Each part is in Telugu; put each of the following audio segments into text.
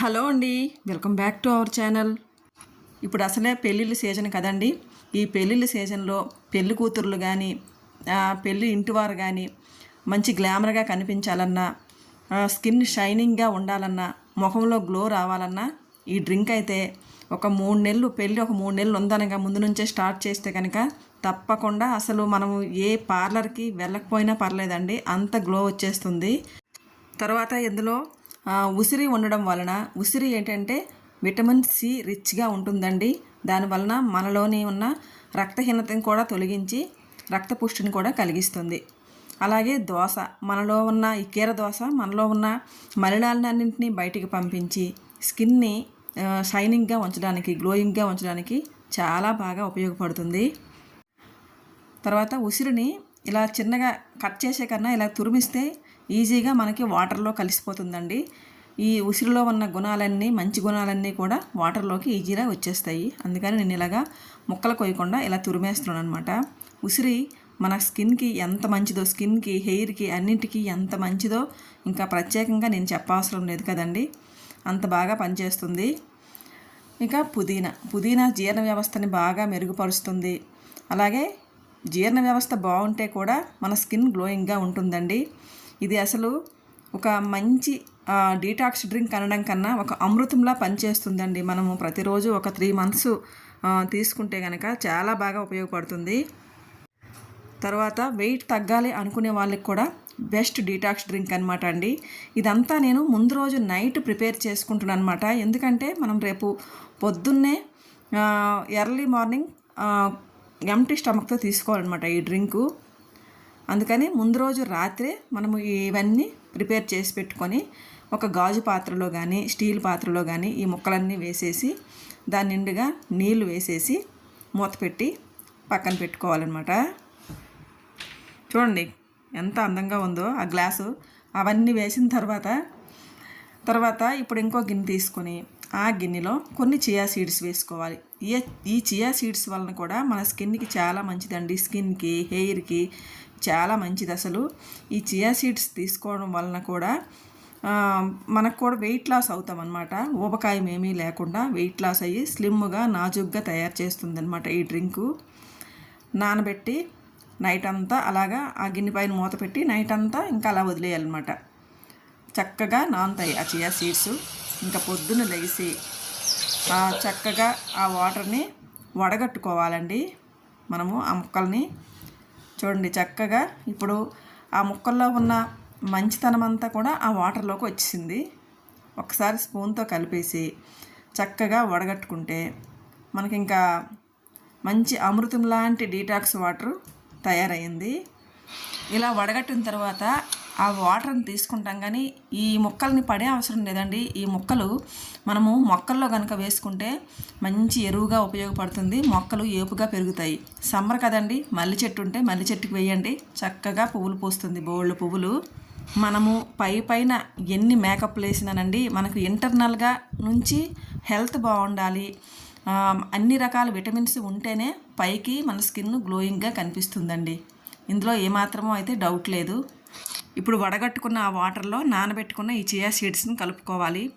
హలో అండి. Welcome back to our channel. ఇప్పుడు అసలే పెళ్ళిళ్ళ సీజన్ కదండి. ఈ పెళ్ళిళ్ళ సీజన్లో పెళ్ళి కూతుర్లు కానీ పెళ్ళి ఇంటివారు కానీ మంచి గ్లామర్గా కనిపించాలన్నా స్కిన్ షైనింగ్గా ఉండాలన్నా ముఖంలో గ్లో రావాలన్నా ఈ డ్రింక్ అయితే ఒక మూడు నెలలు పెళ్ళి ఒక మూడు నెలలు ఉందనగా ముందు నుంచే స్టార్ట్ చేస్తే కనుక తప్పకుండా అసలు మనము ఏ పార్లర్కి వెళ్ళకపోయినా పర్లేదండి. అంత గ్లో వచ్చేస్తుంది. తర్వాత ఇందులో ఉసిరి ఉండడం వలన ఉసిరి ఏంటంటే విటమిన్ సి రిచ్గా ఉంటుందండి. దాని వలన మనలోని ఉన్న రక్తహీనతను కూడా తొలగించి రక్తపుష్టిని కూడా కలిగిస్తుంది. అలాగే దోశ మనలో ఉన్న ఈ కీర దోశ మనలో ఉన్న మలినాలన్నింటినీ బయటికి పంపించి స్కిన్ని షైనింగ్గా ఉంచడానికి గ్లోయింగ్గా ఉంచడానికి చాలా బాగా ఉపయోగపడుతుంది. తర్వాత ఉసిరిని ఇలా చిన్నగా కట్ చేసే కన్నా ఇలా తురిమిస్తే ఈజీగా మనకి వాటర్లో కలిసిపోతుందండి. ఈ ఉసిరిలో ఉన్న గుణాలన్నీ మంచి గుణాలన్నీ కూడా వాటర్లోకి ఈజీగా వచ్చేస్తాయి. అందుకని నేను ఇలాగా ముక్కలు కొయ్యకుండా ఇలా తురిమేస్తున్నాను అనమాట ఉసిరి మన స్కిన్కి ఎంత మంచిదో స్కిన్కి హెయిర్కి అన్నింటికి ఎంత మంచిదో ఇంకా ప్రత్యేకంగా నేను చెప్పవసరం లేదు కదండి. అంత బాగా పనిచేస్తుంది. ఇంకా పుదీనా. పుదీనా జీర్ణ వ్యవస్థని బాగా మెరుగుపరుస్తుంది. అలాగే జీర్ణ వ్యవస్థ బాగుంటే కూడా మన స్కిన్ గ్లోయింగ్గా ఉంటుందండి. ఇది అసలు ఒక మంచి డీటాక్స్ డ్రింక్ అనడం కన్నా ఒక అమృతంలా పనిచేస్తుందండి. మనము ప్రతిరోజు ఒక త్రీ మంత్స్ తీసుకుంటే కనుక చాలా బాగా ఉపయోగపడుతుంది. తర్వాత వెయిట్ తగ్గాలి అనుకునే వాళ్ళకి కూడా బెస్ట్ డీటాక్స్ డ్రింక్ అనమాట అండి. ఇదంతా నేను ముందు రోజు నైట్ ప్రిపేర్ చేసుకుంటున్నాను అనమాట ఎందుకంటే మనం రేపు పొద్దున్నే ఎర్లీ మార్నింగ్ ఎంటీ స్టమక్తో తీసుకోవాలన్నమాట ఈ డ్రింకు. అందుకని ముందు రోజు రాత్రే మనము ఇవన్నీ ప్రిపేర్ చేసి పెట్టుకొని ఒక గాజు పాత్రలో కానీ స్టీల్ పాత్రలో కానీ ఈ ముక్కలన్నీ వేసేసి దాని నిండుగా నీళ్ళు వేసేసి మూత పెట్టి పక్కన పెట్టుకోవాలన్నమాట. చూడండి ఎంత అందంగా ఉందో ఆ గ్లాసు. అవన్నీ వేసిన తర్వాత తర్వాత ఇప్పుడు ఇంకో గిన్నె తీసుకొని ఆ గిన్నెలో కొన్ని చియా సీడ్స్ వేసుకోవాలి. ఈ ఈ చియా సీడ్స్ వలన కూడా మన స్కిన్కి చాలా మంచిదండి. స్కిన్కి హెయిర్కి చాలా మంచిది అసలు. ఈ చియా సీడ్స్ తీసుకోవడం వలన కూడా మనకు కూడా వెయిట్ లాస్ అవుతాం అనమాట ఊబకాయం ఏమీ లేకుండా వెయిట్ లాస్ అయ్యి స్లిమ్గా నాజుగ్గా తయారు చేస్తుంది ఈ డ్రింకు. నానబెట్టి నైట్ అంతా అలాగా ఆ గిన్నె పైన మూత పెట్టి నైట్ అంతా ఇంకా అలా వదిలేయాలన్నమాట. చక్కగా నానుతాయి ఆ చియా సీడ్స్ ఇంకా పొద్దున లేచి చక్కగా ఆ వాటర్ని వడగట్టుకోవాలండి. మనము ఆ ముక్కల్ని చూడండి చక్కగా ఇప్పుడు ఆ ముక్కల్లో ఉన్న మంచితనం అంతా కూడా ఆ వాటర్లోకి వచ్చింది ఒకసారి స్పూన్తో కలిపేసి చక్కగా వడగట్టుకుంటే మనకి ఇంకా మంచి అమృతం లాంటి డీటాక్స్ వాటర్ తయారైంది. ఇలా వడగట్టిన తర్వాత ఆ వాటర్ని తీసుకుంటాం కానీ ఈ మొక్కల్ని పడే అవసరం లేదండి. ఈ మొక్కలు మనము మొక్కల్లో కనుక వేసుకుంటే మంచి ఎరువుగా ఉపయోగపడుతుంది. మొక్కలు ఏపుగా పెరుగుతాయి. సమ్మర్ కదండి. మల్లి చెట్టు ఉంటే మల్లి చెట్టుకి వేయండి. చక్కగా పువ్వులు పూస్తుంది. బోళ్ళు పువ్వులు. మనము పై పైన ఎన్ని మేకప్లు వేసినానండి మనకు ఇంటర్నల్గా నుంచి హెల్త్ బాగుండాలి. అన్ని రకాల విటమిన్స్ ఉంటేనే పైకి మన స్కిన్ గ్లోయింగ్గా కనిపిస్తుందండి. ఇందులో ఏమాత్రమో అయితే డౌట్ లేదు. ఇప్పుడు వడగట్టుకున్న ఆ వాటర్లో నానబెట్టుకున్న ఈ చియా సీడ్స్ని కలుపుకోవాలి.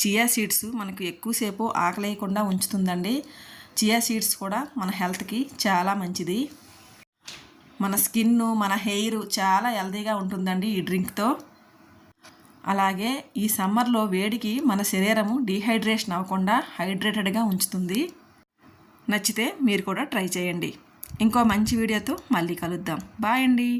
చియా సీడ్స్ మనకు ఎక్కువసేపు ఆకలేయకుండా ఉంచుతుందండి. చియా సీడ్స్ కూడా మన హెల్త్కి చాలా మంచిది. మన స్కిన్ మన హెయిర్ చాలా హెల్తీగా ఉంటుందండి ఈ డ్రింక్తో. అలాగే ఈ సమ్మర్లో వేడికి మన శరీరము డీహైడ్రేషన్ అవ్వకుండా హైడ్రేటెడ్గా ఉంచుతుంది. నచ్చితే మీరు కూడా ట్రై చేయండి. ఇంకో మంచి వీడియోతో మళ్ళీ కలుద్దాం. బాయ్ అండి.